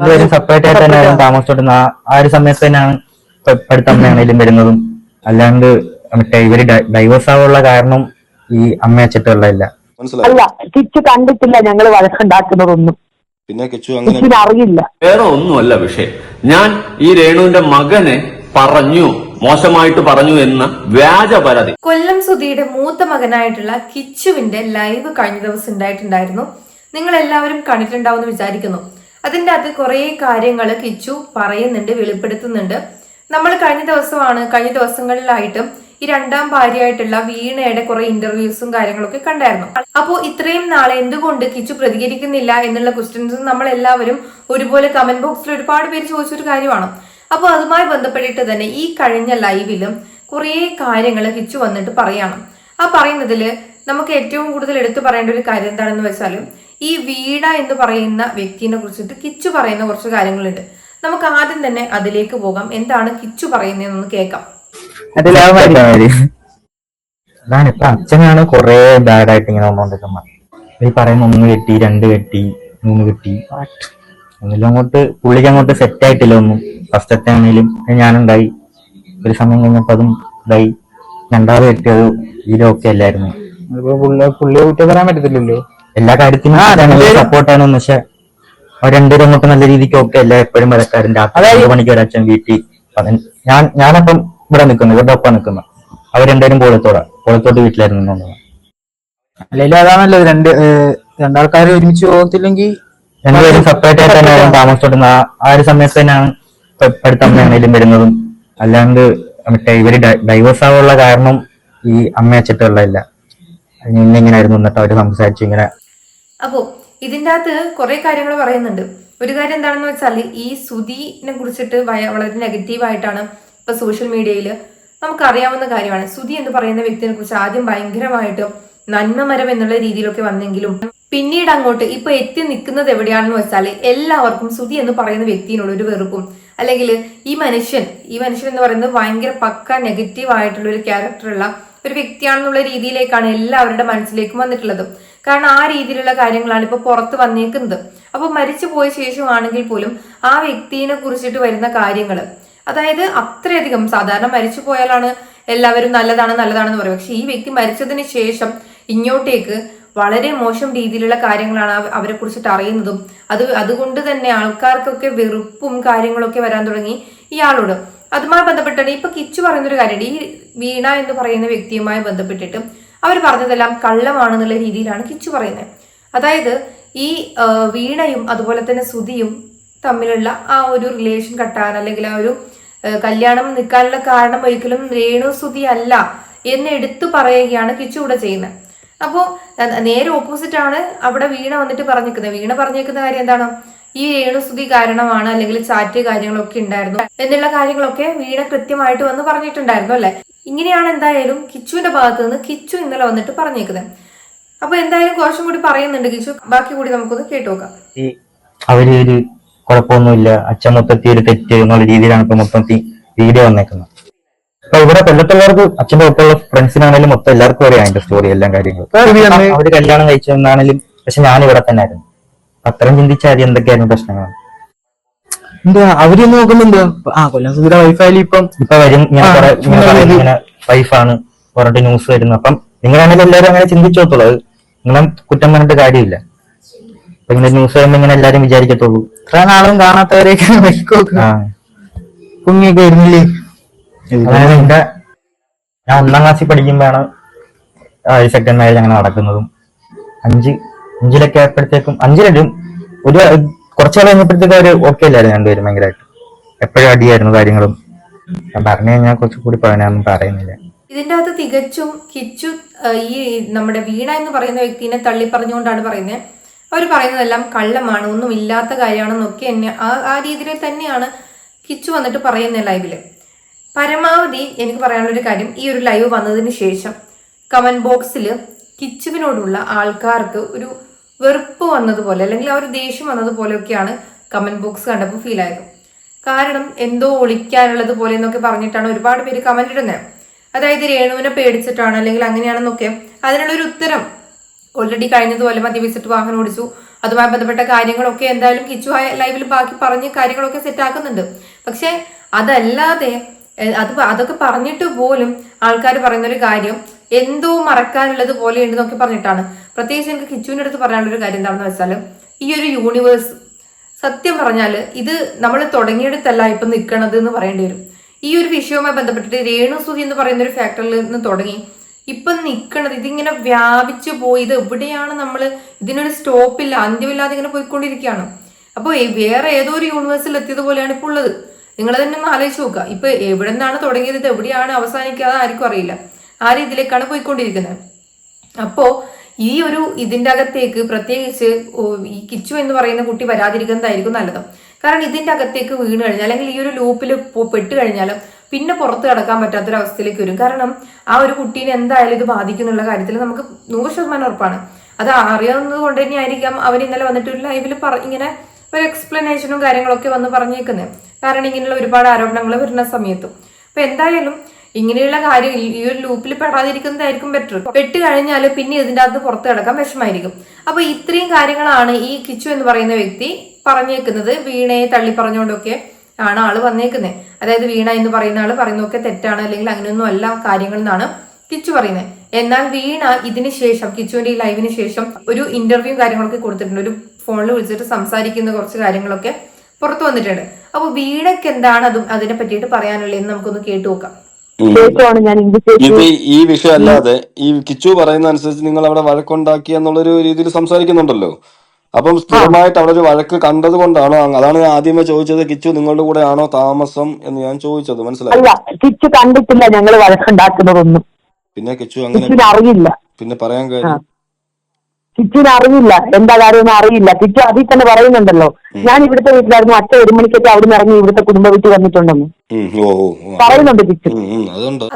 രണ്ടുപേരും സെപ്പറേറ്റ് ആയിട്ട് തന്നെയായിരുന്നു താമസിച്ചോണ്ടിരുന്ന ആ- ആ ഒരു സമയത്ത് തന്നെയാണ് ഇപ്പോഴത്തെ വരുന്നതും. അല്ലാണ്ട് മറ്റേ ഇവർ ഡൈവേഴ്സ് ആവാനുള്ള കാരണം ഈ അമ്മ അച്ഛട്ടുള്ളതല്ല അല്ല. കിച്ചു കണ്ടിട്ടില്ല ഞങ്ങൾ വഴക്കുണ്ടാക്കുന്നതൊന്നും. പിന്നെ കിച്ചു അങ്ങനെ അറിയില്ല. വേറെ ഒന്നുമല്ല വിഷയം. ഞാൻ ഈ രേണുവിന്റെ മകനെ പറഞ്ഞു മോശമായിട്ട് പറഞ്ഞു എന്ന വ്യാജ പരാതി. കൊല്ലം സുധിയുടെ മൂത്ത മകനായിട്ടുള്ള കിച്ചുവിന്റെ ലൈവ് കഴിഞ്ഞ ദിവസം ഉണ്ടായിട്ടുണ്ടായിരുന്നു. നിങ്ങൾ എല്ലാവരും കണ്ടിട്ടുണ്ടാവും എന്ന് വിചാരിക്കുന്നു. അതിന്റെ അകത്ത് കുറേ കാര്യങ്ങൾ കിച്ചു പറയുന്നുണ്ട് വെളിപ്പെടുത്തുന്നുണ്ട്. നമ്മൾ കഴിഞ്ഞ ദിവസമാണ് കഴിഞ്ഞ ദിവസങ്ങളിലായിട്ടും ഈ രണ്ടാം ഭാര്യയായിട്ടുള്ള വീണയുടെ കുറെ ഇന്റർവ്യൂസും കാര്യങ്ങളൊക്കെ കണ്ടായിരുന്നു. അപ്പോൾ ഇത്രയും നാളെ എന്തുകൊണ്ട് കിച്ചു പ്രതികരിക്കുന്നില്ല എന്നുള്ള ക്വസ്റ്റ്യൻസ് നമ്മൾ എല്ലാവരും ഒരുപോലെ കമന്റ് ബോക്സിൽ ഒരുപാട് പേര് ചോദിച്ചൊരു കാര്യമാണ്. അപ്പോൾ അതുമായി ബന്ധപ്പെട്ടിട്ട് തന്നെ ഈ കഴിഞ്ഞ ലൈവിലും കുറേ കാര്യങ്ങൾ കിച്ചു വന്നിട്ട് പറയാണ്. ആ പറയുന്നതിൽ നമുക്ക് ഏറ്റവും കൂടുതൽ എടുത്തു പറയേണ്ട ഒരു കാര്യം എന്താണെന്ന് വെച്ചാൽ ഈ വീണ എന്ന് പറയുന്ന വ്യക്തിനെ കുറിച്ചിട്ട് കിച്ചു പറയുന്ന കുറച്ച് കാര്യങ്ങളുണ്ട്. നമുക്ക് ആദ്യം തന്നെ അതിലേക്ക് പോകാം. എന്താണ് കിച്ചു പറയുന്നതെന്ന് കേൾക്കാം. അതാണ് ഇപ്പൊ അച്ഛനാണ് കൊറേ ബാഡ് ആയിട്ട് ഇങ്ങനെ വന്നോണ്ടിരിക്കുന്നത് ഈ പറയുന്ന ഒന്ന് കെട്ടി രണ്ട് കെട്ടി മൂന്ന് കെട്ടി. ഒന്നിലും അങ്ങോട്ട് പുള്ളിക്ക് അങ്ങോട്ട് സെറ്റ് ആയിട്ടില്ല ഒന്നും. ഫസ്റ്റത്തെ ആണെങ്കിലും ഞാനുണ്ടായി. ഒരു സമയം കഴിഞ്ഞപ്പോ അതും ഇതായി. രണ്ടാമത് കെട്ടിയത് ഇതിലൊക്കെ അല്ലായിരുന്നു പുള്ളിയെ കുറ്റം പറയാൻ പറ്റത്തില്ലല്ലോ. എല്ലാ കാര്യത്തിനും സപ്പോർട്ടാണ് പക്ഷെ രണ്ടുപേരും അങ്ങോട്ട് നല്ല രീതിക്ക് ഒക്കെ അല്ല? എപ്പോഴും വരക്കാരൻ രാത്രി രണ്ട് മണിക്ക് ഒരച്ഛൻ അച്ഛൻ വീട്ടിൽ ഞാൻ ഞാനപ്പം ഇവിടെ നിൽക്കുന്നു. ഇവിടെ ഒപ്പം നിൽക്കുന്നു. അവർ രണ്ടുപേരും കോളത്തോടെ. കോളത്തോട്ട് വീട്ടിലായിരുന്നു. അല്ലെങ്കിൽ അതാണല്ലോ രണ്ട് രണ്ടാൾക്കാർ ഒരുമിച്ച് പോകത്തില്ലെങ്കിൽ രണ്ടുപേരും സെപ്പറേറ്റ് ആയിട്ട് തന്നെയായിരുന്നു താമസിച്ചോണ്ടിരുന്ന ആ- ഒരു സമയത്ത് തന്നെയാണ് ഇപ്പൊ അമ്മയാണെങ്കിലും വരുന്നതും. അല്ലാണ്ട് മറ്റേ ഇവർ ഡൈവേഴ്സ് ആവാനുള്ള കാരണം ഈ അമ്മ അച്ചിട്ടുള്ളതല്ല അതിന് മുന്നേ ഇങ്ങനെ ആയിരുന്നു. എന്നിട്ട് അവർ സംസാരിച്ചു ഇങ്ങനെ അപ്പോൾ ഇതിന്റെ അകത്ത് കുറേ കാര്യങ്ങൾ പറയുന്നുണ്ട്. ഒരു കാര്യം എന്താണെന്ന് വെച്ചാൽ ഈ സുധീനെ കുറിച്ചിട്ട് വളരെ നെഗറ്റീവായിട്ടാണ് ഇപ്പൊ സോഷ്യൽ മീഡിയയിൽ നമുക്കറിയാവുന്ന കാര്യമാണ്. സുധി എന്ന് പറയുന്ന വ്യക്തിനെ കുറിച്ച് ആദ്യം ഭയങ്കരമായിട്ട് നന്മമരം എന്നുള്ള രീതിയിലൊക്കെ വന്നെങ്കിലും പിന്നീട് അങ്ങോട്ട് ഇപ്പൊ എത്തി നിൽക്കുന്നത് എവിടെയാണെന്ന് വെച്ചാൽ എല്ലാവർക്കും സുധി എന്ന് പറയുന്ന വ്യക്തിയോട് ഒരു വെറുപ്പും. അല്ലെങ്കിൽ ഈ മനുഷ്യൻ ഈ മനുഷ്യൻ എന്ന് പറയുന്നത് ഭയങ്കര പക്ക നെഗറ്റീവ് ആയിട്ടുള്ള ഒരു ക്യാരക്ടറുള്ള ഒരു വ്യക്തിയാണെന്നുള്ള രീതിയിലേക്കാണ് എല്ലാവരുടെ മനസ്സിലേക്കും വന്നിട്ടുള്ളത്. കാരണം ആ രീതിയിലുള്ള കാര്യങ്ങളാണ് ഇപ്പൊ പുറത്ത് വന്നേക്കുന്നത്. അപ്പൊ മരിച്ചു പോയ ശേഷമാണെങ്കിൽ പോലും ആ വ്യക്തിനെ കുറിച്ചിട്ട് വരുന്ന കാര്യങ്ങൾ അതായത് അത്രയധികം സാധാരണ മരിച്ചു പോയാലാണ് എല്ലാവരും നല്ലതാണ് നല്ലതാണെന്ന് പറയും. പക്ഷെ ഈ വ്യക്തി മരിച്ചതിന് ശേഷം ഇങ്ങോട്ടേക്ക് വളരെ മോശം രീതിയിലുള്ള കാര്യങ്ങളാണ് അവ- അവരെ കുറിച്ചിട്ട് അറിയുന്നതും. അത് അതുകൊണ്ട് തന്നെ ആൾക്കാർക്കൊക്കെ വെറുപ്പും കാര്യങ്ങളൊക്കെ വരാൻ തുടങ്ങി ഇയാളോട്. അതുമായി ബന്ധപ്പെട്ടാണ് ഇപ്പൊ കിച്ചു പറയുന്നൊരു കാര്യമുണ്ട്. ഈ വീണ എന്ന് പറയുന്ന വ്യക്തിയുമായി ബന്ധപ്പെട്ടിട്ട് അവർ പറഞ്ഞതെല്ലാം കള്ളമാണെന്നുള്ള രീതിയിലാണ് കിച്ചു പറയുന്നത്. അതായത് ഈ വീണയും അതുപോലെ തന്നെ സുതിയും തമ്മിലുള്ള ആ ഒരു റിലേഷൻ കട്ടാൻ അല്ലെങ്കിൽ ആ ഒരു കല്യാണം നിൽക്കാനുള്ള കാരണം ഒരിക്കലും രേണു സുതി അല്ല എന്ന് എടുത്തു പറയുകയാണ് കിച്ചു ഇവിടെ ചെയ്യുന്നത്. അപ്പോൾ നേരെ ഓപ്പോസിറ്റ് ആണ് അവിടെ വീണ വന്നിട്ട് പറഞ്ഞിരിക്കുന്നത് വീണ പറഞ്ഞിരിക്കുന്ന കാര്യം എന്താണ്? ഈ രേണുസ്തുതി കാരണമാണ് അല്ലെങ്കിൽ ചാറ്റ് കാര്യങ്ങളൊക്കെ ഉണ്ടായിരുന്നു എന്നുള്ള കാര്യങ്ങളൊക്കെ വീണ കൃത്യമായിട്ട് വന്ന് പറഞ്ഞിട്ടുണ്ടായിരുന്നു അല്ലെ? ഇങ്ങനെയാണ് എന്തായാലും കിച്ചുവിന്റെ ഭാഗത്ത് നിന്ന് കിച്ചു ഇന്നലെ വന്നിട്ട് പറഞ്ഞേക്കുന്നത് അപ്പൊ എന്തായാലും കുറച്ചും കൂടി പറയുന്നുണ്ട് കിച്ചു. ബാക്കി കൂടി നമുക്കൊന്ന് കേട്ടു നോക്കാം ഈ അവർ ഒരു കുഴപ്പമൊന്നുമില്ല. അച്ഛൻ മൊത്തത്തിൽ ഒരു തെറ്റ് എന്നുള്ള രീതിയിലാണ് ഇപ്പൊ മൊത്തത്തിൽ വീഡിയോ വന്നേക്കുന്നത്. അപ്പൊ ഇവിടെ കൊല്ലത്തുള്ളവർക്ക് അച്ഛന്റെ ഒപ്പമുള്ള ഫ്രണ്ട്സിനാണെങ്കിലും മൊത്തം എല്ലാവർക്കും അറിയാം അതിന്റെ സ്റ്റോറി എല്ലാം കാര്യങ്ങളും. അവർ കല്യാണം കഴിച്ചെന്നാണെങ്കിലും പക്ഷെ ഞാൻ ഇവിടെ തന്നെ ആയിരുന്നു അത്രയും ചിന്തിച്ചാൽ എന്തൊക്കെയായിരുന്നു പ്രശ്നങ്ങൾ എന്താ അവർ നോക്കുമ്പോ എന്താ ആ കൊല്ലം സുധീര വൈഫായാലും ഇപ്പം ഇപ്പൊ വരും ഇങ്ങനെ കുറെ ഇങ്ങനെ വൈഫാണ് പറഞ്ഞിട്ട് ന്യൂസ് വരുന്നു. അപ്പം നിങ്ങളാണെങ്കിൽ എല്ലാവരും അങ്ങനെ ചിന്തിച്ചോത്തുള്ളത് നിങ്ങളും കുറ്റം പറഞ്ഞിട്ട് കാര്യമില്ല. അപ്പൊ ഇങ്ങനെ ന്യൂസ് വരുമ്പോ ഇങ്ങനെ എല്ലാരും വിചാരിക്കത്തുള്ളൂ. ഇത്ര നാളും കാണാത്തവരെയൊക്കെ വൈക്കോക്ക് കുഞ്ഞിയൊക്കെ വരുന്നില്ലേ അതായത് എന്റെ ഞാൻ ഒന്നാം ക്ലാസ്സിൽ പഠിക്കുമ്പോഴാണ് സെക്കൻഡ് മാരേജ് അങ്ങനെ നടക്കുന്നതും. അഞ്ച് അഞ്ചിലൊക്കെ ആയപ്പോഴത്തേക്കും അഞ്ചിലും ഒരു കുറച്ചു കാലം കഴിഞ്ഞപ്പോഴത്തേക്കും അവർ ഓക്കെ അല്ലായിരുന്നു രണ്ടുപേരും ഭയങ്കരമായിട്ട് എപ്പോഴും അടിയായിരുന്നു കാര്യങ്ങളും. ഞാൻ പറഞ്ഞു കഴിഞ്ഞാൽ കുറച്ചുകൂടി പറയാനൊന്നും പറയുന്നില്ല. ഇതിന്റെ അകത്ത് തികച്ചും കിച്ചു ഈ നമ്മുടെ വീണ എന്ന് പറയുന്ന വ്യക്തിനെ തള്ളി പറഞ്ഞുകൊണ്ടാണ് പറയുന്നത് അവർ പറയുന്നതെല്ലാം കള്ളമാണ് ഒന്നും ഇല്ലാത്ത കാര്യമാണെന്നൊക്കെ എന്നെ ആ ആ രീതിയിൽ തന്നെയാണ് കിച്ചു വന്നിട്ട് പറയുന്ന ലൈവിൽ പരമാവധി എനിക്ക് പറയാനുള്ളൊരു കാര്യം ഈ ഒരു ലൈവ് വന്നതിന് ശേഷം കമന്റ് ബോക്സിൽ കിച്ചുവിനോടുള്ള ആൾക്കാർക്ക് ഒരു വെറുപ്പ് വന്നതുപോലെ അല്ലെങ്കിൽ ആ ഒരു ദേഷ്യം വന്നതുപോലെയൊക്കെയാണ് കമന്റ് ബോക്സ് കണ്ടപ്പോൾ ഫീൽ ആയത്. കാരണം എന്തോ ഒളിക്കാനുള്ളത് പോലെ എന്നൊക്കെ പറഞ്ഞിട്ടാണ് ഒരുപാട് പേര് കമന്റ് ഇടുന്നത് അതായത് രേണുവിനെ പേടിച്ചിട്ടാണ് അല്ലെങ്കിൽ അങ്ങനെയാണെന്നൊക്കെ അതിനുള്ളൊരു ഉത്തരം ഓൾറെഡി കഴിഞ്ഞതുപോലെ മദ്യപിച്ചിട്ട് വാഹനം ഓടിച്ചു. അതുമായി ബന്ധപ്പെട്ട കാര്യങ്ങളൊക്കെ എന്തായാലും കിച്ചു ലൈവിൽ ബാക്കി പറഞ്ഞ് കാര്യങ്ങളൊക്കെ സെറ്റ് ആക്കുന്നുണ്ട്. പക്ഷെ അതല്ലാതെ അത് അതൊക്കെ പറഞ്ഞിട്ട് പോലും ആൾക്കാർ പറയുന്ന ഒരു കാര്യം എന്തോ മറക്കാനുള്ളത് പോലെ ഉണ്ടെന്നൊക്കെ പറഞ്ഞിട്ടാണ്. പ്രത്യേകിച്ച് എനിക്ക് കിച്ചുവിന്റെ അടുത്ത് പറയാനുള്ള ഒരു കാര്യം എന്താണെന്ന് വെച്ചാൽ ഈ ഒരു യൂണിവേഴ്സ് സത്യം പറഞ്ഞാൽ ഇത് നമ്മൾ തുടങ്ങിയെടുത്തല്ല ഇപ്പം നിൽക്കണത് എന്ന് പറയേണ്ടി വരും. ഈ ഒരു വിഷയവുമായി ബന്ധപ്പെട്ടിട്ട് രേണുസുതി എന്ന് പറയുന്ന ഒരു ഫാക്ടറിയിൽ നിന്ന് തുടങ്ങി. ഇപ്പം നിൽക്കണത് ഇതിങ്ങനെ വ്യാപിച്ചു പോയി. ഇത് എവിടെയാണ് നമ്മൾ ഇതിനൊരു സ്റ്റോപ്പില്ല അന്ത്യമില്ലാതെ ഇങ്ങനെ പോയിക്കൊണ്ടിരിക്കുകയാണ്. അപ്പോൾ വേറെ ഏതോ ഒരു യൂണിവേഴ്സിൽ എത്തിയതുപോലെയാണ് ഇപ്പോൾ ഉള്ളത്. നിങ്ങൾ തന്നെ ഒന്ന് ആലോചിച്ച് നോക്കുക. ഇപ്പൊ എവിടെ നിന്നാണ് തുടങ്ങിയത്? ഇത് എവിടെയാണ് അവസാനിക്കാതെ ആർക്കും അറിയില്ല. ആ രീതിയിലേക്കാണ് പോയിക്കൊണ്ടിരിക്കുന്നത്. അപ്പോ ഈ ഒരു ഇതിന്റെ അകത്തേക്ക് പ്രത്യേകിച്ച് ഈ കിച്ചു എന്ന് പറയുന്ന കുട്ടി വരാതിരിക്കുന്നതായിരിക്കും നല്ലത്. കാരണം ഇതിന്റെ അകത്തേക്ക് വീണ് കഴിഞ്ഞാൽ അല്ലെങ്കിൽ ഈ ഒരു ലൂപ്പിൽ പെട്ട് കഴിഞ്ഞാൽ പിന്നെ പുറത്ത് കടക്കാൻ പറ്റാത്തൊരവസ്ഥയിലേക്ക് വരും. കാരണം ആ ഒരു കുട്ടീനെ എന്തായാലും ഇത് ബാധിക്കുന്നുള്ള കാര്യത്തിൽ നമുക്ക് നൂറ് ശതമാനം ഉറപ്പാണ്. അത് അറിയാവുന്നത് കൊണ്ട് തന്നെ ആയിരിക്കാം അവർ ഇന്നലെ വന്നിട്ട് ഒരു ലൈവിൽ ഇങ്ങനെ ഒരു എക്സ്പ്ലനേഷനും കാര്യങ്ങളൊക്കെ വന്ന് പറഞ്ഞേക്കുന്നത് കാരണം ഇങ്ങനെയുള്ള ഒരുപാട് ആരോപണങ്ങൾ വരുന്ന സമയത്തും. അപ്പൊ എന്തായാലും ഇങ്ങനെയുള്ള കാര്യം ഈ ഒരു ലൂപ്പിൽ പെടാതിരിക്കുന്നതായിരിക്കും ബെറ്റർ പെട്ട് കഴിഞ്ഞാൽ പിന്നെ ഇതിന്റെ അകത്ത് പുറത്ത് കിടക്കാൻ വിഷമായിരിക്കും അപ്പൊ ഇത്രയും കാര്യങ്ങളാണ് ഈ കിച്ചു എന്ന് പറയുന്ന വ്യക്തി പറഞ്ഞേക്കുന്നത്. വീണയെ തള്ളി പറഞ്ഞുകൊണ്ടൊക്കെ ആണ് ആൾ വന്നേക്കുന്നത് അതായത് വീണ എന്ന് പറയുന്ന ആൾ പറയുന്നതൊക്കെ തെറ്റാണ് അല്ലെങ്കിൽ അങ്ങനെയൊന്നും അല്ല കാര്യങ്ങൾ എന്നാണ് കിച്ചു പറയുന്നത് എന്നാൽ വീണ ഇതിന് ശേഷം കിച്ചുവിന്റെ ഈ ലൈവിന് ശേഷം ഒരു ഇന്റർവ്യൂ കാര്യങ്ങളൊക്കെ കൊടുത്തിട്ടുണ്ട്. ഒരു ഫോണിൽ വിളിച്ചിട്ട് സംസാരിക്കുന്ന കുറച്ച് കാര്യങ്ങളൊക്കെ പുറത്തു വന്നിട്ടുണ്ട്. അപ്പൊ വീണക്ക് എന്താണ് അതും അതിനെ പറ്റിയിട്ട് പറയാനുള്ളതെന്ന് നമുക്കൊന്ന് കേട്ടു നോക്കാം. ഇത് ഈ വിഷയം അല്ലാതെ ഈ കിച്ചു പറയുന്ന അനുസരിച്ച് നിങ്ങൾ അവിടെ വഴക്കുണ്ടാക്കി എന്നുള്ളൊരു രീതിയിൽ സംസാരിക്കുന്നുണ്ടല്ലോ. അപ്പം സ്ഥിരമായിട്ട് അവിടെ ഒരു വഴക്ക് കണ്ടത് കൊണ്ടാണോ? അതാണ് ഞാൻ ആദ്യമേ ചോദിച്ചത്. കിച്ചു നിങ്ങളുടെ കൂടെ ആണോ താമസം എന്ന് ഞാൻ ചോദിച്ചത്. മനസ്സിലായി? കിച്ചു കണ്ടിട്ടില്ല ഞങ്ങൾ വഴക്കുണ്ടാക്കുന്നതൊന്നും. പിന്നെ കിച്ചു അങ്ങനെ അറിയില്ല. പിന്നെ പറയാൻ കാര്യം? കിച്ചുവിന് അറിയില്ല എന്താ കാര്യമൊന്നും അറിയില്ല. കിച്ചു അതിൽ തന്നെ പറയുന്നുണ്ടല്ലോ. ഞാൻ ഇവിടുത്തെ വീട്ടിലായിരുന്നു. അച്ഛ ഒരു മണിക്കൊക്കെ അവിടെ നിന്ന് ഇറങ്ങി ഇവിടുത്തെ കുടുംബ വീട്ടിൽ വന്നിട്ടുണ്ടെന്ന്. പറയുന്നുണ്ട് കിച്ചു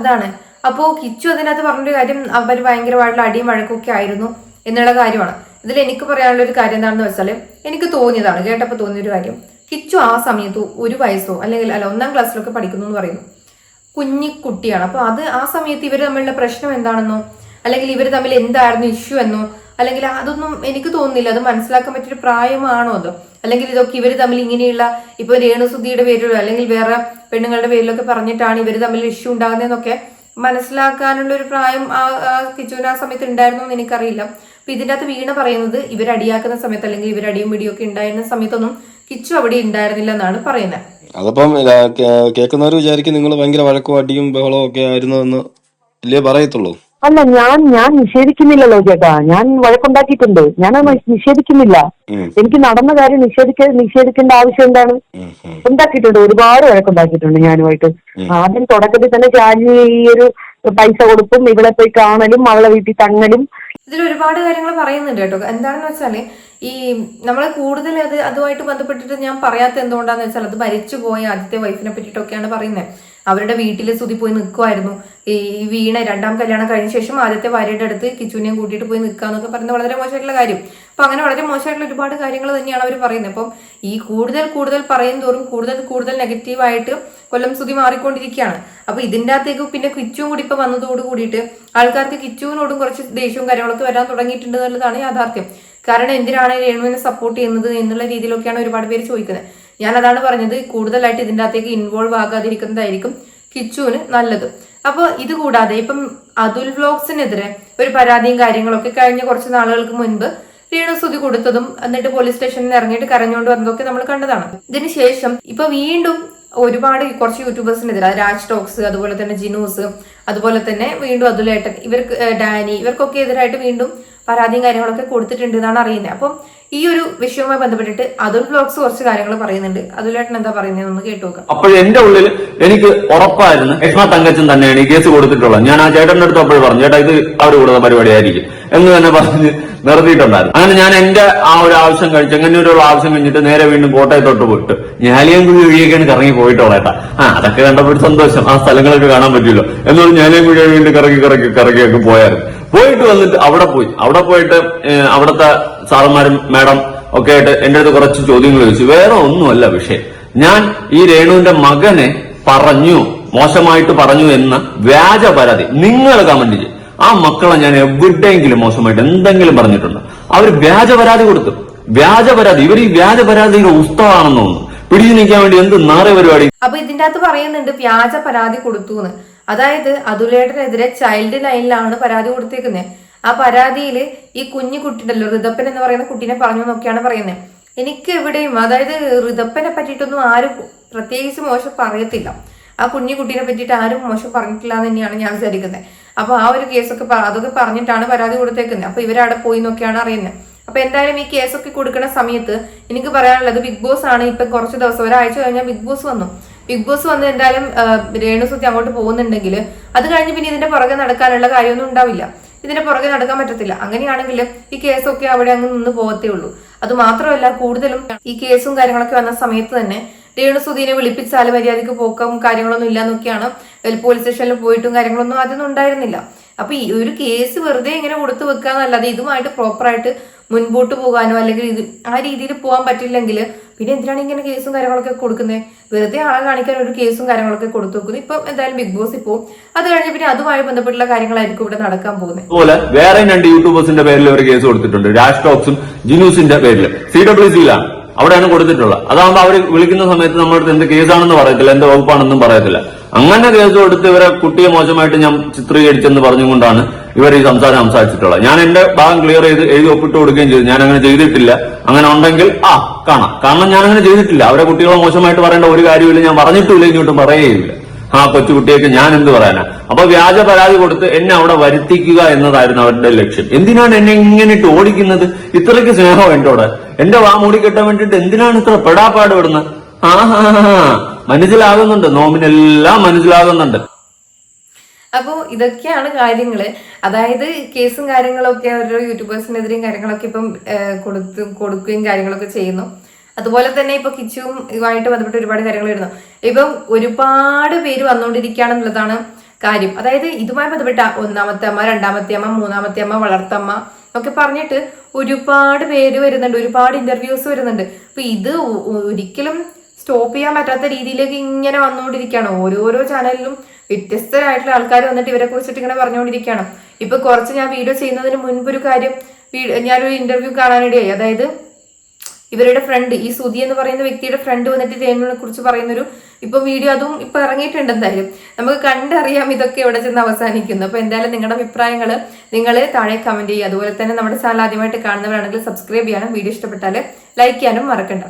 അതാണ്. അപ്പോ കിച്ചു അതിനകത്ത് പറഞ്ഞൊരു കാര്യം അവർ ഭയങ്കരമായിട്ടുള്ള അടിയും വഴക്കൊക്കെ ആയിരുന്നു എന്നുള്ള കാര്യമാണ്. ഇതിൽ എനിക്ക് പറയാനുള്ള ഒരു കാര്യം എന്താണെന്ന് വെച്ചാൽ എനിക്ക് തോന്നിയതാണ് കേട്ടപ്പോൾ തോന്നിയൊരു കാര്യം. കിച്ചു ആ സമയത്ത് ഒരു വയസ്സോ അല്ലെങ്കിൽ അല്ല ഒന്നാം ക്ലാസ്സിലൊക്കെ പഠിക്കുന്നു എന്ന് പറയുന്നു. കുഞ്ഞിക്കുട്ടിയാണ്. അപ്പൊ അത് ആ സമയത്ത് ഇവർ തമ്മിലുള്ള പ്രശ്നം എന്താണെന്നോ അല്ലെങ്കിൽ ഇവർ തമ്മിൽ എന്തായിരുന്നു ഇഷ്യൂ എന്നോ അല്ലെങ്കിൽ അതൊന്നും എനിക്ക് തോന്നുന്നില്ല. അത് മനസ്സിലാക്കാൻ പറ്റിയൊരു പ്രായമാണോ അത്? അല്ലെങ്കിൽ ഇതൊക്കെ ഇവർ തമ്മിൽ ഇങ്ങനെയുള്ള ഇപ്പൊ രേണുസുദ്ധിയുടെ പേരിലോ അല്ലെങ്കിൽ വേറെ പെണ്ണുങ്ങളുടെ പേരിലൊക്കെ പറഞ്ഞിട്ടാണ് ഇവർ തമ്മിൽ ഇഷ്യൂ ഉണ്ടാകുന്നതെന്നൊക്കെ മനസ്സിലാക്കാനുള്ള ഒരു പ്രായം ആ കിച്ചുവിന് ആ സമയത്ത് ഉണ്ടായിരുന്നു എന്ന് എനിക്കറിയില്ല. അപ്പൊ ഇതിന്റെ അകത്ത് വീണ പറയുന്നത് ഇവർ അടിയാക്കുന്ന സമയത്ത് അല്ലെങ്കിൽ ഇവർ അടിയും പിടിയൊക്കെ ഉണ്ടായിരുന്ന സമയത്തൊന്നും കിച്ചു അവിടെ ഉണ്ടായിരുന്നില്ല എന്നാണ് പറയുന്നത്. അതപ്പം കേൾക്കുന്നവർ വിചാരിക്കും നിങ്ങൾ ഭയങ്കര വഴക്കും അടിയും ബഹളവും ഒക്കെ ആയിരുന്നു എന്ന് ഇല്ലേ പറയത്തുള്ളൂ. അല്ല ഞാൻ ഞാൻ നിഷേധിക്കുന്നില്ലല്ലോ ചേട്ടാ. ഞാൻ വഴക്കുണ്ടാക്കിയിട്ടുണ്ട്. ഞാൻ നിഷേധിക്കുന്നില്ല. എനിക്ക് നടന്ന കാര്യം നിഷേധിക്ക നിഷേധിക്കേണ്ട ആവശ്യം എന്താണ്? ഉണ്ടാക്കിയിട്ടുണ്ട്. ഒരുപാട് വഴക്കുണ്ടാക്കിയിട്ടുണ്ട് ഞാനുമായിട്ട്. ആദ്യം തുടക്കത്തിൽ തന്നെ ജാലി ഈ ഒരു പൈസ കൊടുക്കും ഇവളെ പോയി കാണലും അവളെ വീട്ടിൽ തങ്ങലും. ഇതിൽ ഒരുപാട് കാര്യങ്ങൾ പറയുന്നുണ്ട് കേട്ടോ. എന്താണെന്ന് വെച്ചാൽ ഈ നമ്മൾ കൂടുതൽ അത് അതുമായിട്ട് ബന്ധപ്പെട്ടിട്ട് ഞാൻ പറയാത്ത എന്തുകൊണ്ടാന്ന് വെച്ചാൽ അത് ഭരിച്ചു പോയ ആദ്യത്തെ വൈഫിനെ പറ്റിയിട്ടൊക്കെയാണ് പറയുന്നത്. അവരുടെ വീട്ടിൽ സുതി പോയി നിൽക്കുമായിരുന്നു ഈ വീണ രണ്ടാം കല്യാണം കഴിഞ്ഞ ശേഷം ആദ്യത്തെ ഭാര്യയുടെ അടുത്ത് കിച്ചുവിനെയും കൂട്ടിയിട്ട് പോയി നിൽക്കുക എന്നൊക്കെ പറയുന്നത് വളരെ മോശമായിട്ടുള്ള കാര്യം. അപ്പൊ അങ്ങനെ വളരെ മോശമായിട്ടുള്ള ഒരുപാട് കാര്യങ്ങൾ തന്നെയാണ് അവർ പറയുന്നത്. അപ്പം ഈ കൂടുതൽ കൂടുതൽ പറയും തോറും കൂടുതൽ കൂടുതൽ നെഗറ്റീവായിട്ട് കൊല്ലം സ്തുതി മാറിക്കൊണ്ടിരിക്കുകയാണ്. അപ്പൊ ഇതിന്റെ അകത്തേക്ക് പിന്നെ കിച്ചുവും കൂടി ഇപ്പൊ വന്നതോട് കൂടിയിട്ട് ആൾക്കാർക്ക് കിച്ചുവിനോടും കുറച്ച് ദേഷ്യവും കാര്യങ്ങളൊക്കെ വരാൻ തുടങ്ങിയിട്ടുണ്ട് എന്നുള്ളതാണ് യാഥാർത്ഥ്യം. കാരണം എന്തിനാണ് രേണുവിനെ സപ്പോർട്ട് ചെയ്യുന്നത് എന്നുള്ള രീതിയിലൊക്കെയാണ് ഒരുപാട് പേര് ചോദിക്കുന്നത്. ഞാൻ അതാണ് പറഞ്ഞത് കൂടുതലായിട്ട് ഇതിന്റെ അകത്തേക്ക് ഇൻവോൾവ് ആകാതിരിക്കുന്നതായിരിക്കും കിച്ചുവിന് നല്ലത്. അപ്പോൾ ഇത് കൂടാതെ ഇപ്പം അതുൽ വ്ലോഗ്സിനെതിരെ ഒരു പരാതിയും കാര്യങ്ങളൊക്കെ കഴിഞ്ഞ കുറച്ച് നാളുകൾക്ക് മുൻപ് വീണു സ്തുതി കൊടുത്തതും എന്നിട്ട് പോലീസ് സ്റ്റേഷനിൽ ഇറങ്ങിയിട്ട് കരഞ്ഞുകൊണ്ട് വന്നതൊക്കെ നമ്മൾ കണ്ടതാണ്. ഇതിന് ശേഷം ഇപ്പൊ വീണ്ടും ഒരുപാട് കുറച്ച് യൂട്യൂബേഴ്സിനെതിരെ രാജ് ടോക്സ് അതുപോലെ തന്നെ ജിനൂസ് അതുപോലെ തന്നെ വീണ്ടും അതുലേട്ടൻ ഇവർക്ക് ഡാനി ഇവർക്കൊക്കെ എതിരായിട്ട് വീണ്ടും പരാതിയും കാര്യങ്ങളൊക്കെ കൊടുത്തിട്ടുണ്ട് എന്നാണ് അറിയുന്നത്. അപ്പം ഈ ഒരു വിഷയവുമായി ബന്ധപ്പെട്ടിട്ട് അതുൽ ബ്ലോഗ്സ് കുറച്ച് കാര്യങ്ങൾ പറയുന്നുണ്ട്. അതുലേട്ടൻ എന്താ പറയുന്നത് ഒന്ന് കേട്ടു നോക്കാം. അപ്പോൾ എന്റെ ഉള്ളിൽ എനിക്ക് ഉറപ്പായിരുന്നു യഷ്മ തങ്കച്ചൻ തന്നെയാണ് ഈ കേസ് കൊടുത്തിട്ടുള്ളത്. ഞാൻ ആ ചേട്ടന്റെ അടുത്ത് അപ്പോൾ പറഞ്ഞു ചേട്ടാ ഇത് അവർ കൊടുത്ത പരിപാടിയായിരിക്കും. എന്ന് തന്നെ പറഞ്ഞ് നിർത്തിയിട്ടുണ്ടായിരുന്നു. അങ്ങനെ ഞാൻ എന്റെ ആ ഒരു ആവശ്യം കഴിച്ചു അങ്ങനെ ഒരു ആവശ്യം കഴിഞ്ഞിട്ട് നേരെ വീണ്ടും കോട്ടയത്തോട്ട് പോയിട്ട് ഞാലിയൻകുഴി വഴിയൊക്കെയാണ് കറങ്ങി പോയിട്ടുള്ളത് കേട്ടാ ആ അതൊക്കെ കണ്ടപ്പോൾ സന്തോഷം. ആ സ്ഥലങ്ങളൊക്കെ കാണാൻ പറ്റുമല്ലോ എന്നോട് ഞാലിയൻകുഴി വീണ്ടും കറങ്ങി കറങ്ങി കറങ്ങിയൊക്കെ പോയായിരുന്നു. പോയിട്ട് വന്നിട്ട് അവിടെ പോയി. അവിടെ പോയിട്ട് അവിടുത്തെ സാറന്മാരും മാഡം ഒക്കെ ആയിട്ട് എന്റെ അടുത്ത് കുറച്ച് ചോദ്യങ്ങൾ ചോദിച്ചു. വേറെ ഒന്നുമല്ല വിഷയം. ഞാൻ ഈ രേണുവിന്റെ മകനെ പറഞ്ഞു മോശമായിട്ട് പറഞ്ഞു എന്ന വ്യാജ പരാതി നിങ്ങൾ കമന്റ് ചെയ്യും. ആ മക്കളെ ഞാൻ എവിടെയെങ്കിലും മോശമായിട്ട് എന്തെങ്കിലും പറഞ്ഞിട്ടുണ്ട്. അവർ വ്യാജ പരാതി കൊടുത്തു. വ്യാജ പരാതി. ഇവർ ഈ വ്യാജ പരാതിയുടെ ഉസ്തവാണെന്ന് തോന്നുന്നു. പിടിച്ചു നിൽക്കാൻ വേണ്ടി എന്ത് നാറേ പരിപാടി? അപ്പൊ ഇതിന്റെ അകത്ത് പറയുന്നുണ്ട് വ്യാജ പരാതി കൊടുത്തു എന്ന് അതായത് അതുലേട്ടനെതിരെ ചൈൽഡ് ലൈനിലാണ് പരാതി കൊടുത്തേക്കുന്നത് ആ പരാതിയിൽ ഈ കുഞ്ഞു കുട്ടിയുണ്ടല്ലോ ഋതപ്പൻ എന്ന് പറയുന്ന കുട്ടീനെ പറഞ്ഞു നോക്കിയാണ് പറയുന്നത് എനിക്ക് എവിടെയും അതായത് ഋതപ്പനെ പറ്റിയിട്ടൊന്നും ആരും പ്രത്യേകിച്ച് മോശം പറയത്തില്ല. ആ കുഞ്ഞു കുട്ടീനെ പറ്റിയിട്ട് ആരും മോശം പറഞ്ഞിട്ടില്ല എന്ന് തന്നെയാണ് ഞാൻ വിചാരിക്കുന്നത് അപ്പൊ ആ ഒരു കേസൊക്കെ അതൊക്കെ പറഞ്ഞിട്ടാണ് പരാതി കൊടുത്തേക്കുന്നത് അപ്പൊ ഇവരവിടെ പോയി നോക്കിയാണ് അറിയുന്നത് അപ്പൊ എന്തായാലും ഈ കേസൊക്കെ കൊടുക്കുന്ന സമയത്ത് എനിക്ക് പറയാനുള്ളത് ബിഗ് ബോസ് ആണ് ഇപ്പൊ കുറച്ച് ദിവസം ഒരാഴ്ച കഴിഞ്ഞാൽ ബിഗ് ബോസ് വന്നു. ബിഗ് ബോസ് വന്ന് എന്തായാലും രേണുസുത്തി അങ്ങോട്ട് പോകുന്നുണ്ടെങ്കിൽ അത് കഴിഞ്ഞ് പിന്നെ ഇതിന്റെ പുറകെ നടക്കാനുള്ള കാര്യമൊന്നും ഉണ്ടാവില്ല. ഇതിന്റെ പുറകെ നടക്കാൻ പറ്റത്തില്ല. അങ്ങനെയാണെങ്കിൽ ഈ കേസൊക്കെ അവിടെ അങ്ങ് നിന്ന് പോകത്തേ ഉള്ളൂ. അത് മാത്രമല്ല കൂടുതലും ഈ കേസും കാര്യങ്ങളൊക്കെ വന്ന സമയത്ത് തന്നെ രേണുസുദീനെ വിളിപ്പിച്ചാൽ മര്യാദയ്ക്ക് പോക്കം കാര്യങ്ങളൊന്നും ഇല്ല എന്നൊക്കെയാണ് പോലീസ് സ്റ്റേഷനിൽ പോയിട്ടും കാര്യങ്ങളൊന്നും അതൊന്നും ഉണ്ടായിരുന്നില്ല. അപ്പൊ ഈ ഒരു കേസ് വെറുതെ ഇങ്ങനെ കൊടുത്തു വെക്കാന്നല്ലാതെ ഇതുമായിട്ട് പ്രോപ്പറായിട്ട് മുൻപോട്ട് പോകാനോ അല്ലെങ്കിൽ ഇത് ആ രീതിയിൽ പോകാൻ പറ്റില്ലെങ്കിൽ പിന്നെ എന്തിനാണ് ഇങ്ങനെ കേസും കാര്യങ്ങളൊക്കെ കൊടുക്കുന്നത് വെറുതെ ആളെ കാണിക്കാൻ ഒരു കേസും കാര്യങ്ങളൊക്കെ കൊടുത്തു നോക്കുന്നത് ഇപ്പം എന്തായാലും ബിഗ് ബോസ് ഇപ്പോ അത് കഴിഞ്ഞ് പിന്നെ അതുമായി ബന്ധപ്പെട്ടുള്ള കാര്യങ്ങളായിരിക്കും ഇവിടെ നടക്കാൻ പോകുന്നത് അതുപോലെ വേറെ രണ്ട് യൂട്യൂബേഴ്സിന്റെ പേരിൽ ഒരു കേസ് കൊടുത്തിട്ടുണ്ട്. രാജ് ടോക്സും ജിനൂസിന്റെ പേരിൽ. സി ഡബ്ല്യു സിയിലാണ് അവിടെയാണ് കൊടുത്തിട്ടുള്ളത്. അതാകുമ്പോൾ അവർ വിളിക്കുന്ന സമയത്ത് നമ്മളടുത്ത് എന്ത് കേസാണെന്ന് പറയത്തില്ല എന്ത് വകുപ്പാണെന്നും പറയത്തില്ല. അങ്ങനെ കേസ് കൊടുത്ത് ഇവരെ കുട്ടിയെ മോശമായിട്ട് ഞാൻ ചിത്രീകരിച്ചെന്ന് പറഞ്ഞുകൊണ്ടാണ് ഇവർ ഈ സംസാരം സംസാരിച്ചിട്ടുള്ളത്. ഞാൻ എന്റെ ഭാഗം ക്ലിയർ ചെയ്ത് എഴുതി ഒപ്പിട്ട് കൊടുക്കുകയും ചെയ്തു. ഞാൻ അങ്ങനെ ചെയ്തിട്ടില്ല. അങ്ങനെ ഉണ്ടെങ്കിൽ ആ കാണാം. കാരണം ഞാൻ അങ്ങനെ ചെയ്തിട്ടില്ല. അവരെ കുട്ടികളെ മോശമായിട്ട് പറയേണ്ട ഒരു കാര്യമില്ല ഞാൻ പറഞ്ഞിട്ടില്ല ഇങ്ങോട്ട് പറയുകയില്ല ആ കൊച്ചുകുട്ടിയൊക്കെ ഞാൻ എന്ത് പറയാനാ? അപ്പൊ വ്യാജ പരാതി കൊടുത്ത് എന്നെ അവിടെ വരുത്തിക്കുക എന്നതായിരുന്നു അവരുടെ ലക്ഷ്യം. എന്തിനാണ് എന്നെ ഇങ്ങനെ ഇട്ട് ഓടിക്കുന്നത്? ഇത്രയ്ക്ക് സ്നേഹം എന്നോട് എന്റെ വാ മൂടി കെട്ടാൻ വേണ്ടിയിട്ട് എന്തിനാണ് ഇത്ര പെടാപ്പാട് വിടുന്നത് ആ മനസ്സിലാകുന്നുണ്ട്. നോമിനെല്ലാം മനസ്സിലാകുന്നുണ്ട്. അപ്പോൾ ഇതൊക്കെയാണ് കാര്യങ്ങൾ അതായത് കേസും കാര്യങ്ങളൊക്കെ ഓരോ യൂട്യൂബേഴ്സിനെതിരെയും കാര്യങ്ങളൊക്കെ ഇപ്പം കൊടുത്ത് കൊടുക്കുകയും കാര്യങ്ങളൊക്കെ ചെയ്യുന്നു. അതുപോലെ തന്നെ ഇപ്പൊ കിച്ചുവും ഇതുമായിട്ട് ബന്ധപ്പെട്ട് ഒരുപാട് കാര്യങ്ങൾ വരുന്നു. ഇപ്പം ഒരുപാട് പേര് വന്നുകൊണ്ടിരിക്കുകയാണെന്നുള്ളതാണ് കാര്യം. അതായത് ഇതുമായി ബന്ധപ്പെട്ട ഒന്നാമത്തെ അമ്മ രണ്ടാമത്തെ അമ്മ മൂന്നാമത്തെ അമ്മ വളർത്തമ്മ ഒക്കെ പറഞ്ഞിട്ട് ഒരുപാട് പേര് വരുന്നുണ്ട്. ഒരുപാട് ഇന്റർവ്യൂസ് വരുന്നുണ്ട്. അപ്പൊ ഇത് ഒരിക്കലും സ്റ്റോപ്പ് ചെയ്യാൻ പറ്റാത്ത രീതിയിലേക്ക് ഇങ്ങനെ വന്നുകൊണ്ടിരിക്കുകയാണ് ഓരോരോ ചാനലിലും വ്യത്യസ്തരായിട്ടുള്ള ആൾക്കാർ വന്നിട്ട് ഇവരെ കുറിച്ചിട്ട് ഇങ്ങനെ പറഞ്ഞുകൊണ്ടിരിക്കുകയാണ്. ഇപ്പൊ കുറച്ച് ഞാൻ വീഡിയോ ചെയ്യുന്നതിന് മുൻപ് ഒരു കാര്യം ഞാനൊരു ഇന്റർവ്യൂ കാണാനിടയായി. അതായത് ഇവരുടെ ഫ്രണ്ട് ഈ സുധി എന്ന് പറയുന്ന വ്യക്തിയുടെ ഫ്രണ്ട് വന്നിട്ട് രേണുവിനെ കുറിച്ച് പറയുന്നൊരു ഇപ്പൊ വീഡിയോ അതും ഇപ്പൊ ഇറങ്ങിയിട്ടുണ്ട് എന്തായാലും. നമുക്ക് കണ്ടറിയാം ഇതൊക്കെ ഇവിടെ ചെന്ന് അവസാനിക്കുന്നു. അപ്പൊ എന്തായാലും നിങ്ങളുടെ അഭിപ്രായങ്ങൾ നിങ്ങൾ താഴെ കമന്റ് ചെയ്യുക. അതുപോലെ തന്നെ നമ്മുടെ ചാനൽ ആദ്യമായിട്ട് കാണുന്നവരാണെങ്കിൽ സബ്സ്ക്രൈബ് ചെയ്യാനും വീഡിയോ ഇഷ്ടപ്പെട്ടാൽ ലൈക്ക് ചെയ്യാനും മറക്കണ്ട.